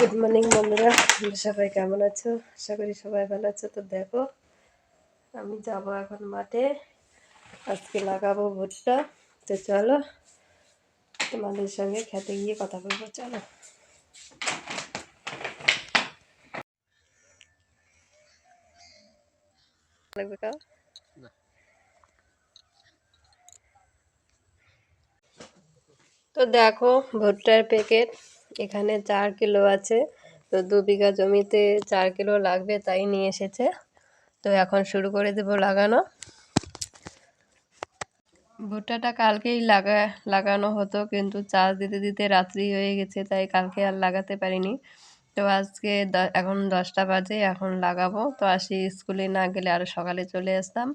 Good morning বন্ধুরা। সবাই কেমন আছো? আশা করি সবাই ভালো আছো। তো দেখো আমি যাব এখন মাঠে। আজকে লাগাবো ভুট্টা। তো চলো তোমাদের সঙ্গে খেতে গিয়ে কথা বলব। চলো। লাগবে কাউ তো দেখো ভুট্টার প্যাকেট এখানে চার কিলো আছে। তো দু বিঘা জমিতে চার কিলো লাগবে তাই নিয়ে এসেছে। তো এখন শুরু করে দেব লাগানো। ভুট্টাটা কালকেই লাগা, লাগানো হতো কিন্তু চাষ দিতে দিতে রাত্রি হয়ে গেছে, তাই কালকে আর লাগাতে পারিনি। তো আজকে এখন দশটা বাজে, এখন লাগাবো। তো আসি স্কুলে না গেলে আরও সকালে চলে আসতাম।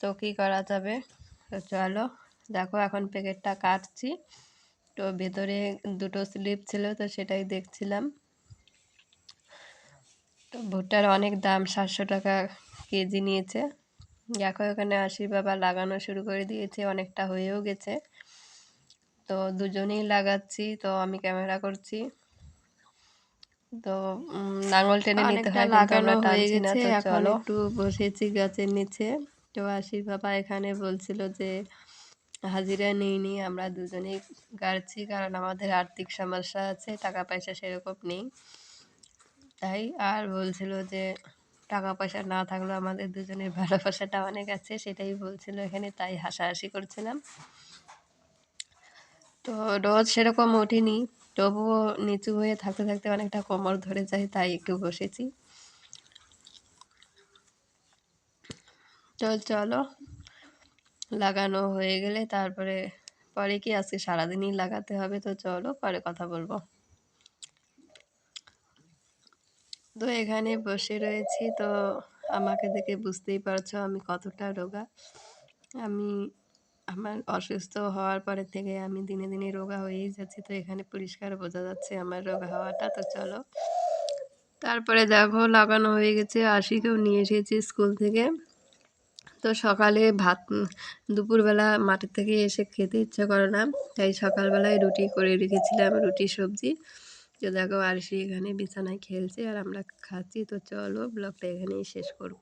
তো কী করা যাবে? তো চলো, দেখো এখন প্যাকেটটা কাটছি। তো ভেতরে দুটো স্লিপ ছিল তো সেটাই দেখছিলাম। তো ভুট্টার অনেক দাম সাতশো টাকা কেজি নিয়েছে। এখানে আশি বাবা লাগানো শুরু করে দিয়েছে অনেকটা হয়েও গেছে। তো দুজনেই লাগাচ্ছি তো আমি ক্যামেরা করছি। তো নাঙল টেনে নিতে হয় লাগানো হয়ে গেছে এখন একটু বসেছি গাছের নিচে। তো আশির বাবা এখানে বলছিল যে হাজিরা নিইনি আমরা দুজনেই গাড়ছি, কারণ আমাদের আর্থিক সমস্যা আছে টাকা পয়সা সেরকম নেই। তাই আর বলছিল যে টাকা পয়সা না থাকলেও আমাদের দুজনের ভালোবাসাটা অনেক আছে, সেটাই বলছিল এখানে, তাই হাসাহাসি করছিলাম। তো রোজ সেরকম ওঠেনি, তবুও নিচু হয়ে থাকতে থাকতে অনেকটা কোমর ধরে যায়, তাই একটু বসেছি। তো চলো লাগানো হয়ে গেলে তারপরে পরে কি আজকে সারাদিনই লাগাতে হবে? তো চলো পরে কথা বলব। তো এখানে বসে রয়েছি, তো আমাকে দেখে বুঝতেই পারছ আমি কতটা রোগা। আমি, আমার অসুস্থ হওয়ার পরে থেকে আমি দিনে দিনে রোগা হয়েই যাচ্ছি, তো এখানে পরিষ্কার বোঝা যাচ্ছে আমার রোগা হওয়াটা, তো চলো। তারপরে দেখো, লাগানো হয়ে গেছে, আশিকেও নিয়ে এসেছি স্কুল থেকে। তো সকালে ভাত দুপুরবেলা মাঠের থেকে এসে খেতে ইচ্ছা করে না। তাই সকালবেলায় রুটি করে রেখেছিলাম, রুটি, সবজি। তো দেখো আরশি এখানে বিছানায় খেলছে আর আমরা খাচ্ছি। তো চলো ব্লগটা এখানেই শেষ করব।